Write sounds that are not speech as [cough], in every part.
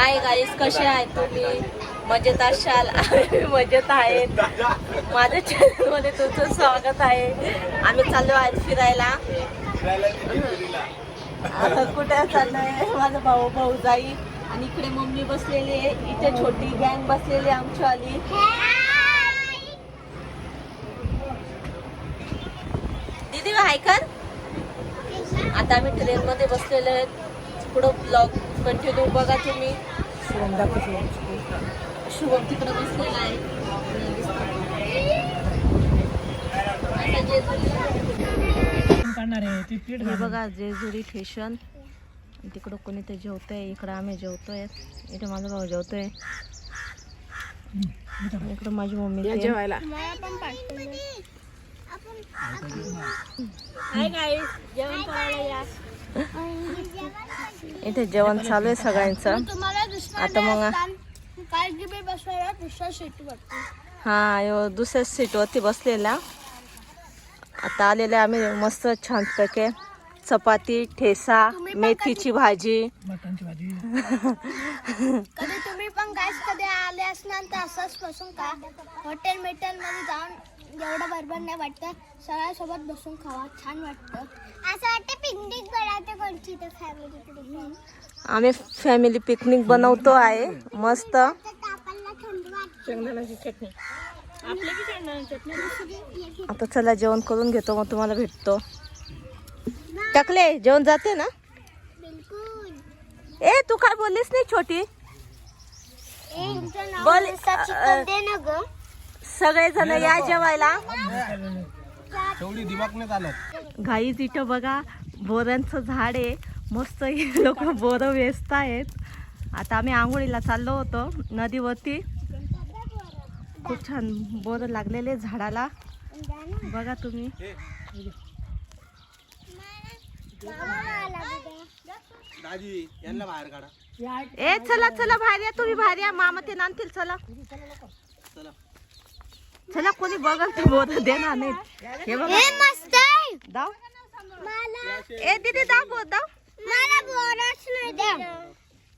Hi guys कसे आहे तुम्ही? मजेत असाल आम्ही मजेत आहे. माझ्या चॅनलमध्ये तुमचं स्वागत आहे. आम्ही चाललो आहेत फिरायला. आता कुठे आहे माझा भाऊ भाऊ जाई आणि इकडे मम्मी बसलेली आहे. इथे छोटी गँग बसलेली आहे आमची आली दीदी हाय कर आता आम्ही ट्रेन मध्ये बसलेलो आहेत. पुढं ब्लॉग कंटिन्यू बघा तुम्ही. शुभम तिकडे बसलेला आहे. हे बघा जेजुरी स्टेशन तिकडं कोणी ते जेवतंय. इकडं आम्ही जेवतोय. इथं माझा भाऊ जेवतोय. इकडं माझी मम्मी जेवायला. [laughs] इथे जेवण चालू आहे सगळ्यांचं. आता मग हा यो दुसऱ्या सीटवरती बसलेला. आता आलेले आम्ही मस्त छान पैकी चपाती ठेसा मेथीची भाजी. कधी तुम्ही पण काय कधी आले असणार तर असंच बसून का हॉटेल मेटेल मध्ये जाऊन एवढं बरोबर नाही वाटतं. सगळ्यासोबत बसून खावा. छान वाटतं. असं वाटतं पिकनिक बनायचं कोणची तर फॅमिली आम्ही फॅमिली पिकनिक बनवतो आहे. मस्त. आता चला जेवण करून घेतो मग तुम्हाला भेटतो. टाकले जेवण जाते ना? बिलकुल. ए तू काय बोललीस नाही छोटी? बोल, दे ना ग. सगळेजण या जेवायला. तेवढी दिमाग नाही चालत. घाई तिथं बघा बोरांचं झाड आहे. मस्त हे लोक बोरं वेचत आहेत. आता आम्ही आंघोळीला चाललो होतो नदीवरती. खूप छान बोरं लागलेले झाडाला. बघा तुम्ही. ए चला चला या तुम्ही या. मामा ते आणतील चला. चला कोणी बघल तर बोर देणार नाहीत हे बघा. हे मस्त आहे. दाव. मला ए दीदी दाव दाव. मला बोनस नाही द्या.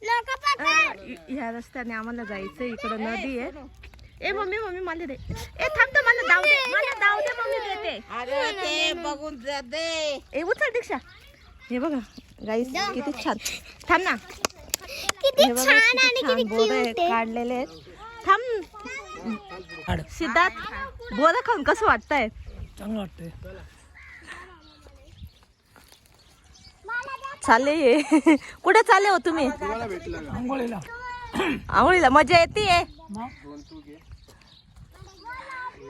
लोक पकड. ह्या रस्त्याने आम्हाला जायचं इकडं नदी आहे. ए मम्मी मम्मी मला दे. ए थांब तर मला दाव दे मला दाव दे मम्मी देते. अरे ते बघून ए उचल दीक्षा. हे बघा गाईस किती छान. थांब ना. किती हे बघा छान आणि किती आहे, क्यूट आहे. काढलेले आहेत. थांब. सिद्धार्थ बोरं खाऊन कसं वाटतंय? चांगलं वाटतंय. चालले ये. कुठे चालले हो तुम्ही? आंघोळीला. आंघोळीला. मजा येते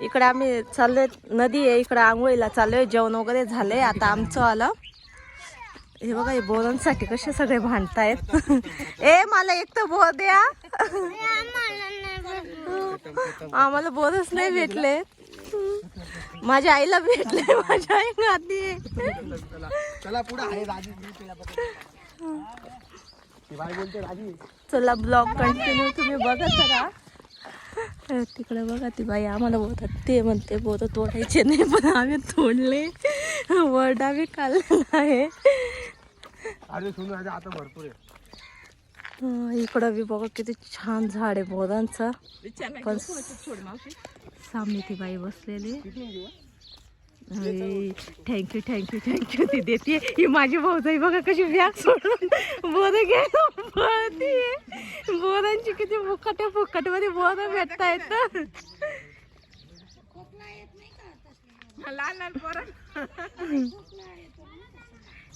इकडे आम्ही चाललोय नदी आहे इकडे आंघोळीला चाललोय जेवण वगैरे झालंय आता आमचं आलं. हे बघा हे बोरांसाठी कसे सगळे भांडतायत. [laughs] ए मला एक तर बोर द्या. आम्हाला बोरच नाही भेटले. माझ्या आईला भेटले [laughs] माझ्या आई गादी चला बोलते ब्लॉग कंटिन्यू तुम्ही बघत राहा अ, तिकडे बघा ती बाई आम्हाला बोलतात ते म्हणते बोत तोडायचे नाही पण आम्ही तोडले. वड आम्ही खाल्लेला आहे. अरे सुनू आहे आता भरपूर आहे. इकडं बी बघा किती छान झाड आहे बोरांचं पण सामने बाई बसलेली थँक्यू थँक्यू थँक्यू ती देते ही माझी भाऊजाई बघा कशी बॅग सोडून बोरं घ्यायला पळतीये बोरांची किती फुकट फुकटमध्ये बोरं भेटता येत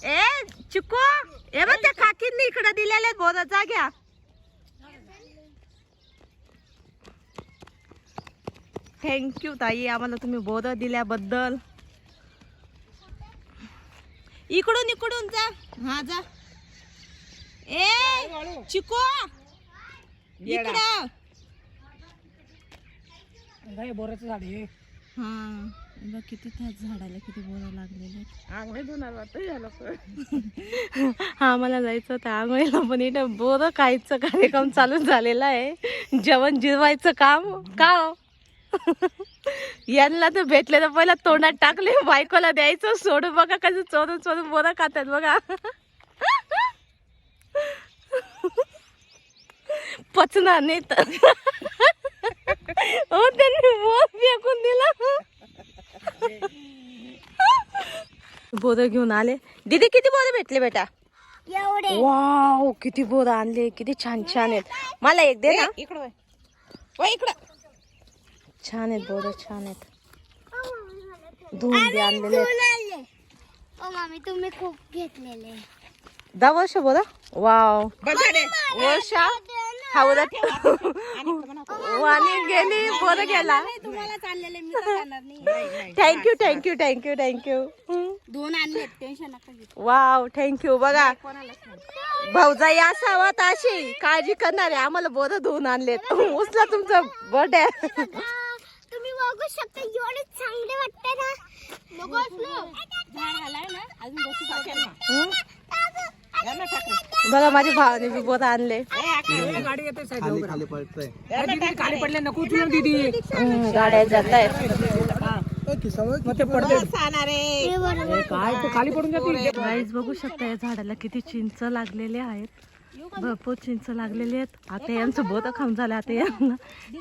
ए चिकू ए बघ त्या काकींनी इकडे दिलेले बोर. जा घ्या. थँक्यू ताई. आम्हाला तुम्ही बोर दिल्याबद्दल. इकडून इकडून जा. हा जा. ए चिकू. इकडं. बोराचं झाड हा बघ किती झाडाला किती बोरा लागलेले [laughs] हा मला जायचं होतं आंघोळीला पण इथं बोरं खायचं कार्यक्रम चालू झालेला आहे. जेवण जिरवायचं काम का हो? [laughs] यांना तर भेटले तर पहिला तोंडात टाकले बायकोला द्यायचं सोडून बघा कसं चोरून चोरून बोरं खातात बघा. [laughs] पचणार नाही तर. हो त्यांनी बोर फेकून दिला. बोर घेऊन आले. दीदी किती बोर भेटले बेटा? एवढे. वाव किती बोर आणले किती छान छान आहेत. मला एक दे ना. इकडं इकडं. छान आहेत बोर छान आहेत. धुवून बी आणलेले आहेत. ओ मामी तुम्ही खूप घेतलेले. दहा वर्ष बोला वाव. वर्षा? हावरात वाणी गेली बोर गेला. तुम्हाला चाललेले मी तर जाणार नाही. थँक्यू थँक्यू थँक्यू थँक्यू दोन आणले टेन्शन नका घेऊ. वाव थँक्यू बघा भाऊजाई असावा तर अशी काळजी करणारे आम्हाला बोर धुवून आणलेत. उचला तुमचं बर्थडे तुम्ही बघू शकता एवढे चांगले वाटते ना. नको झाड घालाय ना अजून बसू बघा माझ्या भावाने बी बोत आणले. गाडी येते खाली पडले नको उचलून दीदी गाड्या जात आहेत काय खाली पडून जातील गाईज बघू शकता या झाडाला किती चिंच लागलेले आहेत. भरपूर चिंच लागलेले आहेत. आता यांचं बोत खाऊन झालं. आता यांना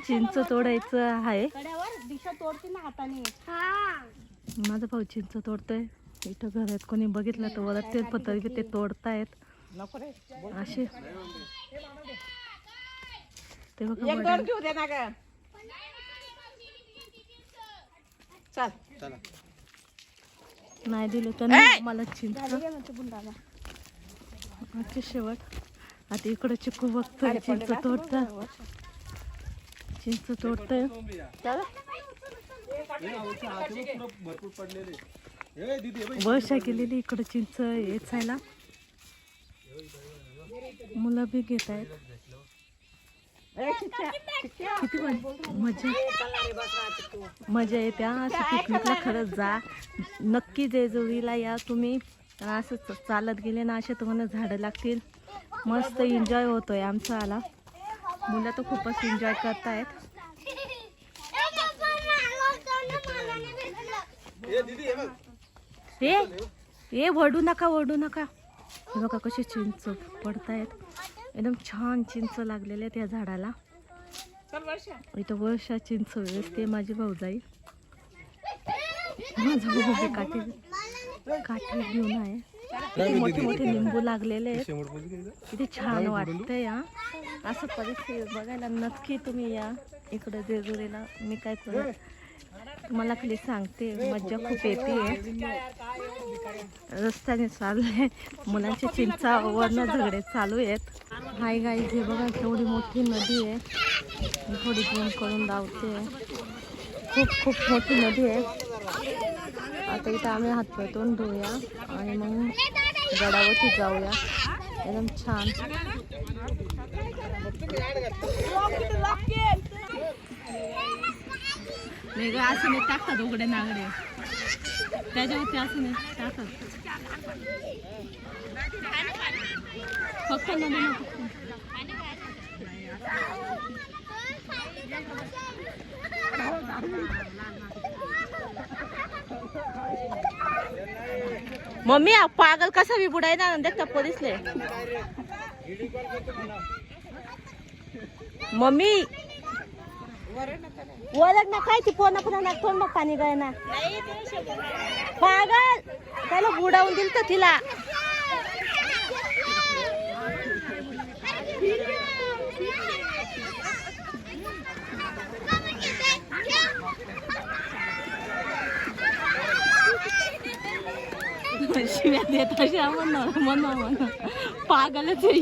चिंच तोडायचं आहे. माझा भाऊ चिंच तोडतोय. इथं घरात कोणी बघितलं तर वरते पण तरी ते तोडतायत. असे. ते बघा एक वडा- दोन घेऊ दे ना ग चल. चला नाही दिले तर मला चिंच अच्छा शेवट. आता इकडं चिकू बघतोय चिंच तोडतं चिंच तोडतोय. भरपूर पडलेले. हे. वर्षा गेलेली इकडं चिंच येचायला. मुलं बी घेत आहेत. किती मज- मजा. मजा येते हा. असं पिकनिकला खरंच जा. नक्की जेजुरीला या तुम्ही. असं चालत गेले ना असे तुम्हाला झाडं लागतील. मस्त एन्जॉय होतोय आमचा आला. मुलं तर खूपच एन्जॉय करतायत. ए हे वडू नका वडू नका. हे बघा कसे चिंच पडतायत. एकदम छान चिंच लागलेले आहेत या झाडाला. इथं वर्षा चिंच व्यवस्थे माझी भाऊजाई. माझा भाऊ काठी काठी घेऊन आहे. मोठे मोठे लिंबू लागलेले आहेत. इथं? किती छान वाटतंय या असं परिस्थिती बघायला नक्की तुम्ही या. इकडं जेजुरीला मी काय कर तुम्हाला खाली सांगते मज्जा खूप येते. रस्त्याने चालले मुलांच्या वरण झगडे चालू आहेत. हाय गाई हे बघा केवढी मोठी नदी आहे. थोडी झूम करून लावते खूप खूप मोठी नदी आहे. आता इथं आम्ही हातपाय तोंड धुऊया आणि मग गडावरती जाऊया. एकदम छान. नाही ग असं नाही टाकतात उघडे नागडे. त्याच्यावरती असं नाही टाकत. फक्त नदी फक्त. मम्मी आ पागल कसा बी बुडाय ना देखता पोलिसले. मम्मी ओळख ना काय ती पोना पुन्हा ना तोंड मग पाणी गाय ना पागल! त्याला बुडावून दिल तर तिला. शिव्या देत अशा म्हणा म्हणा म्हणा पागलच आहे